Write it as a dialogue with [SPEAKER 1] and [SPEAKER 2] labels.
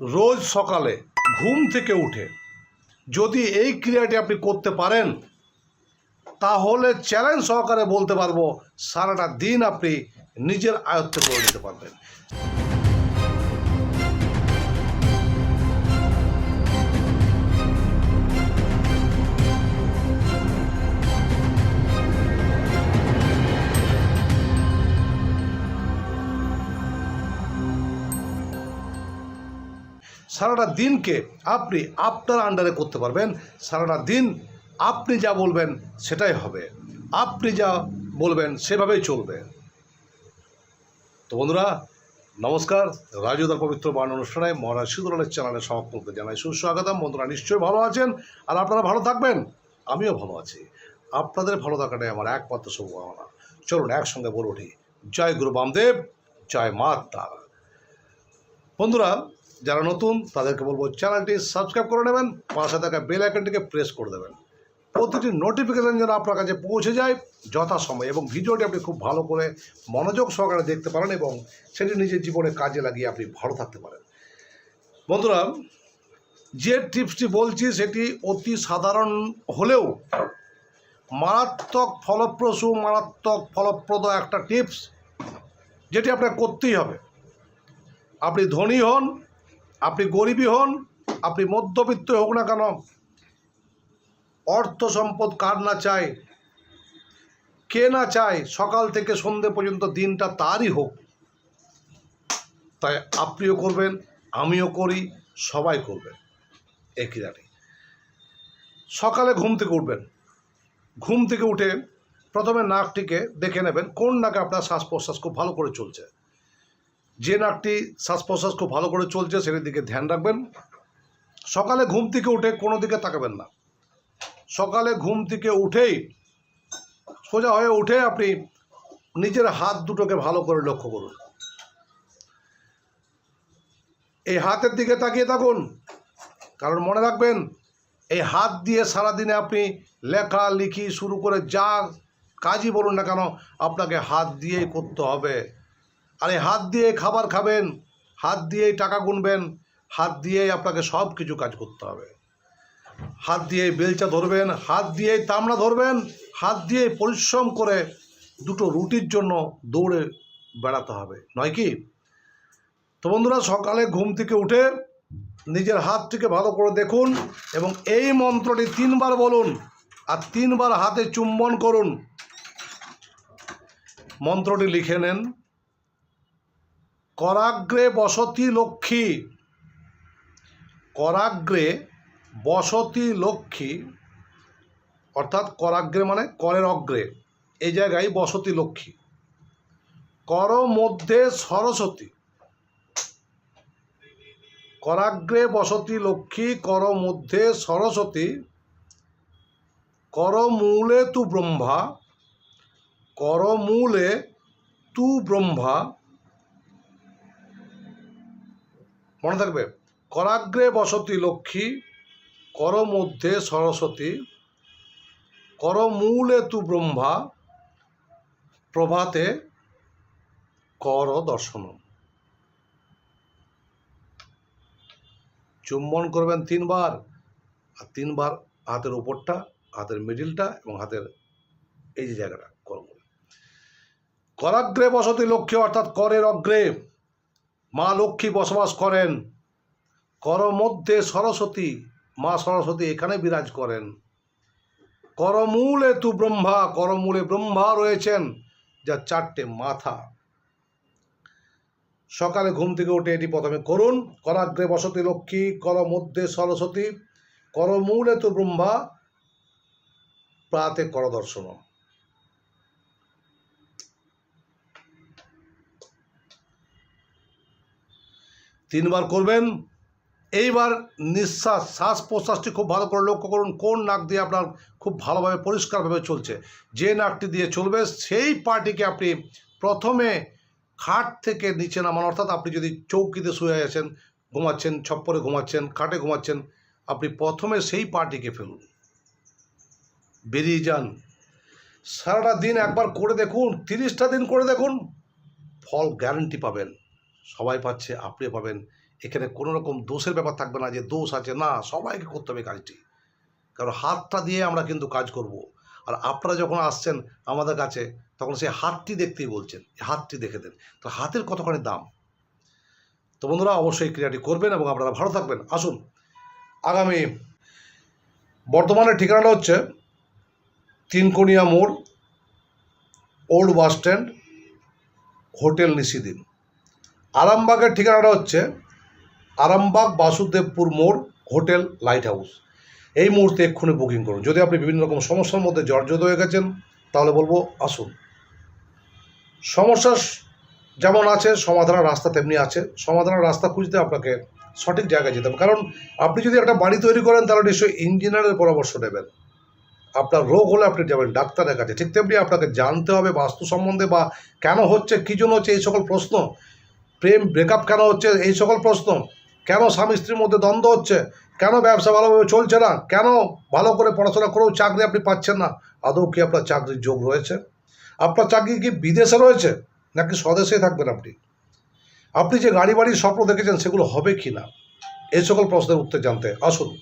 [SPEAKER 1] রোজ সকালে ঘুম থেকে উঠে যদি এই ক্রিয়াটি আপনি করতে পারেন, তাহলে চ্যালেঞ্জ সহকারে বলতে পারব, সারাটা দিন আপনি নিজের আয়ত্ত করে নিতে পারবেন। সারাটা দিনকে আপনি আপনার আন্ডারে করতে পারবেন। সারাটা দিন আপনি যা বলবেন সেটাই হবে। আপনি যা বলবেন সেভাবেই চলবে। তো বন্ধুরা, নমস্কার। রাজুদার পবিত্র বাণ অনুষ্ঠানে মহারাজ সিদ্ধলালের চ্যানেলে সকলকে জানাই সুস্বাগতম বন্ধুরা, নিশ্চয়ই ভালো আছেন? আর আপনারা ভালো থাকবেন? আমিও ভালো আছি। আপনাদের ভালো থাকাটাই আমার একমাত্র শুভকামনা। চলুন একসঙ্গে বলে উঠি জয় গুরু বামদেব, জয় মা তারা বন্ধুরা যারা নতুন, তাদেরকে বলব চ্যানেলটি সাবস্ক্রাইব করে নেবেন, পাশে থাকা বেল আইকনটিকে প্রেস করে দেবেন। প্রতিটি নোটিফিকেশান যেন আপনার কাছে পৌঁছে যায় যথাসময়ে এবং ভিডিওটি আপনি খুব ভালো করে মনোযোগ সহকারে দেখতে পারেন এবং সেটি নিজের জীবনে কাজে লাগিয়ে আপনি ভালো থাকতে পারেন। বন্ধুরা, যে টিপসটি বলছি সেটি অতি সাধারণ হলেও মারাত্মক ফলপ্রসূ, মারাত্মক ফলপ্রদ একটা টিপস যেটি আপনার করতেই হবে। আপনি ধনী হন আপনি গরিবই হন, আপনি মধ্যবিত্ত হোক না কেন, অর্থ সম্পদ কার না চায়, কে না চায়, সকাল থেকে সন্ধে পর্যন্ত দিনটা তারই হোক। তাই আপনিও করবেন, আমিও করি, সবাই করবেন এই ক্রিয়াটি সকালে ঘুম থেকে উঠবেন। ঘুম থেকে উঠে প্রথমে নাকটিকে দেখে নেবেন, কোন নাকে আপনার শ্বাস প্রশ্বাস খুব ভালো করে চলছে। যে নাকটি শ্বাস প্রশ্বাস খুব ভালো করে চলছে সেটির দিকে ধ্যান রাখবেন। সকালে ঘুম থেকে উঠে কোনো দিকে তাকাবেন না। সকালে ঘুম থেকে উঠেই সোজা হয়ে উঠে আপনি নিজের হাত দুটোকে ভালো করে লক্ষ্য করুন। এই হাতের দিকে তাকিয়ে থাকুন। কারণ মনে রাখবেন, এই হাত দিয়ে সারাদিনে আপনি লেখা, লিখি শুরু করে যা কাজই বলুন না কেন, আপনাকে হাত দিয়েই করতে হবে। আর এই হাত দিয়ে খাবার খাবেন, হাত দিয়েই টাকা গুনবেন, হাত দিয়েই আপনাকে সব কিছু কাজ করতে হবে। হাত দিয়েই বেলচা ধরবেন, হাত দিয়েই তামড়া ধরবেন, হাত দিয়েই পরিশ্রম করে দুটো রুটির জন্য দৌড়ে বেড়াতে হবে, নয় কি? তো বন্ধুরা, সকালে ঘুম থেকে উঠে নিজের হাতটিকে ভালো করে দেখুন এবং এই মন্ত্রটি তিনবার বলুন আর তিনবার হাতে চুম্বন করুন। মন্ত্রটি লিখে নেন। করাগ্রে বসতি লক্ষ্মী। করাগ্রে বসতি লক্ষ্মী, অর্থাৎ করাগ্রে মানে করের অগ্রে। এই জায়গায় বসতি লক্ষ্মী। কর মধ্যে সরস্বতী। করাগ্রে বসতি লক্ষ্মী, কর মধ্যে সরস্বতী। কর মূলে তু ব্রহ্মা, কর মূলে তু ব্রহ্মা। মনে থাকবে? করাগ্রে বসতি লক্ষ্মী কর মধ্যে সরস্বতী কর মূলে তু ব্রহ্মা, প্রভাতে কর দর্শনম। চুম্বন করবেন তিনবার, আর তিনবার হাতের উপরটা, হাতের মিডিলটা এবং হাতের এই যে জায়গাটা করাগ্রে বসতি লক্ষ্মী, অর্থাৎ করের অগ্রে। মা লক্ষ্মী বসবাস করেন। কর মধ্যে সরস্বতী, মা সরস্বতী এখানে বিরাজ করেন। করমূলে তু ব্রহ্মা, করমূলে ব্রহ্মা রয়েছেন, যা চারটে মাথা। সকালে ঘুম থেকে উঠে এটি প্রথমে করুন। করাগ্রে বসতি লক্ষ্মী কর মধ্যে সরস্বতী, করমূলে তু ব্রহ্মা, প্রাতে কর তিনবার করবেন। এইবার নিঃশ্বাস, শ্বাস প্রশ্বাসটি খুব ভালো করে লক্ষ্য করুন, কোন নাক দিয়ে আপনার খুব ভালোভাবে, পরিষ্কারভাবে চলছে। যে নাকটি দিয়ে চলবে, সেই পার্টিকে আপনি প্রথমে খাট থেকে নিচে নামান, অর্থাৎ আপনি যদি চৌকিতে শুয়ে আছেন, ঘুমাচ্ছেন, ছপ্পরে ঘুমাচ্ছেন, খাটে ঘুমাচ্ছেন, আপনি প্রথমে সেই পার্টিকে ফেলুন। বেরিয়ে যান। সারাটা দিন একবার করে দেখুন, তিরিশটা দিন করে দেখুন, ফল গ্যারান্টি পাবেন। সবাই পাচ্ছে আপনি পাবেন। এখানে কোনো রকম দোষের ব্যাপার থাকবে না যে দোষ আছে, না, সবাইকে করতে হবে কাজটি। কারণ হাতটা দিয়ে আমরা কিন্তু কাজ করব। আর আপনারা যখন আসছেন আমাদের কাছে, তখন সেই হাতটি দেখতেই বলছেন হাতটি দেখে দেন। তো হাতের কতখানি দাম? তো বন্ধুরা, অবশ্যই ক্রিয়াটি করবেন এবং আপনারা ভালো থাকবেন। আসুন, আগামী বর্তমানের ঠিকানাটা হচ্ছে তিনকোনিয়া মোড়, ওল্ড বাস স্ট্যান্ড, হোটেল নিশিদিন। আরামবাগের ঠিকানাটা হচ্ছে আরামবাগ বাসুদেবপুর মোড় হোটেল লাইট হাউস এই মুহূর্তে এক্ষুনি বুকিং করুন। যদি আপনি বিভিন্ন রকম সমস্যার মধ্যে জর্জরিত হয়ে গেছেন, তাহলে বলব আসুন। সমস্যা যেমন আছে, সমাধানের রাস্তা তেমনি আছে। সমাধানের রাস্তা খুঁজতে আপনাকে সঠিক জায়গায় যেতে হবে। কারণ আপনি যদি একটা বাড়ি তৈরি করেন, তাহলে নিশ্চয়ই ইঞ্জিনিয়ারের পরামর্শ নেবেন। আপনার রোগ হলে আপনি যাবেন ডাক্তারের কাছে। ঠিক তেমনি আপনাকে জানতে হবে বাস্তু সম্বন্ধে বা কেন হচ্ছে, কী জন্য হচ্ছে, এই সকল প্রশ্ন প্রেম ব্রেকআপ কেন হচ্ছে? এই সকল প্রশ্ন। কেন স্বামী স্ত্রীর মধ্যে দ্বন্দ্ব হচ্ছে? কেন ব্যবসা ভালোভাবে চলছে না? কেন ভালো করে পড়াশোনা করেও চাকরি আপনি পাচ্ছেন না? আদৌ কি আপনার চাকরির যোগ রয়েছে? আপনার চাকরি কি বিদেশে রয়েছে? নাকি স্বদেশেই থাকবেন আপনি? আপনি যে গাড়ি বাড়ির স্বপ্ন দেখেছেন, সেগুলো হবে কি না? এই সকল প্রশ্নের উত্তর জানতে আসুন।